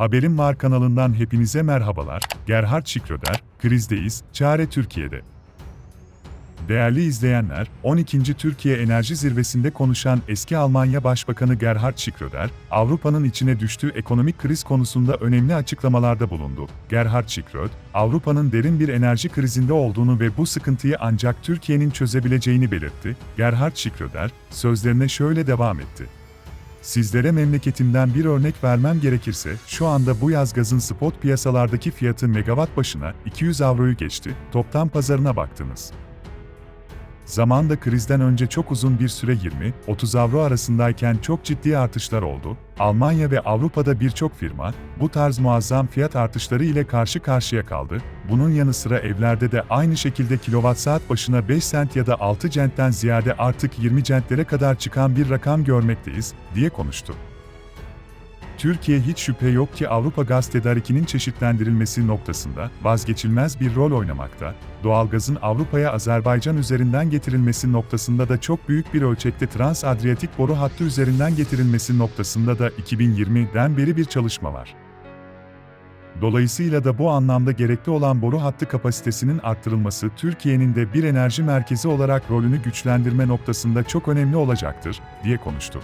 Haberim Var kanalından hepinize merhabalar. Gerhard Schröder, krizdeyiz, çare Türkiye'de. Değerli izleyenler, 12. Türkiye Enerji Zirvesi'nde konuşan eski Almanya Başbakanı Gerhard Schröder, Avrupa'nın içine düştüğü ekonomik kriz konusunda önemli açıklamalarda bulundu. Gerhard Schröder, Avrupa'nın derin bir enerji krizinde olduğunu ve bu sıkıntıyı ancak Türkiye'nin çözebileceğini belirtti. Gerhard Schröder, sözlerine şöyle devam etti. Sizlere memleketimden bir örnek vermem gerekirse, şu anda bu yaz gazın spot piyasalardaki fiyatı megawatt başına 200 avroyu geçti, toptan pazarına baktınız. Zamanda krizden önce çok uzun bir süre 20-30 avro arasındayken çok ciddi artışlar oldu. Almanya ve Avrupa'da birçok firma bu tarz muazzam fiyat artışları ile karşı karşıya kaldı. Bunun yanı sıra evlerde de aynı şekilde kilowatt saat başına 5 sent ya da 6 centten ziyade artık 20 centlere kadar çıkan bir rakam görmekteyiz, diye konuştu. Türkiye hiç şüphe yok ki Avrupa gaz tedarikinin çeşitlendirilmesi noktasında vazgeçilmez bir rol oynamakta, doğalgazın Avrupa'ya Azerbaycan üzerinden getirilmesi noktasında da çok büyük bir ölçekte Trans-Adriyatik boru hattı üzerinden getirilmesi noktasında da 2020'den beri bir çalışma var. Dolayısıyla da bu anlamda gerekli olan boru hattı kapasitesinin arttırılması Türkiye'nin de bir enerji merkezi olarak rolünü güçlendirme noktasında çok önemli olacaktır, diye konuştu.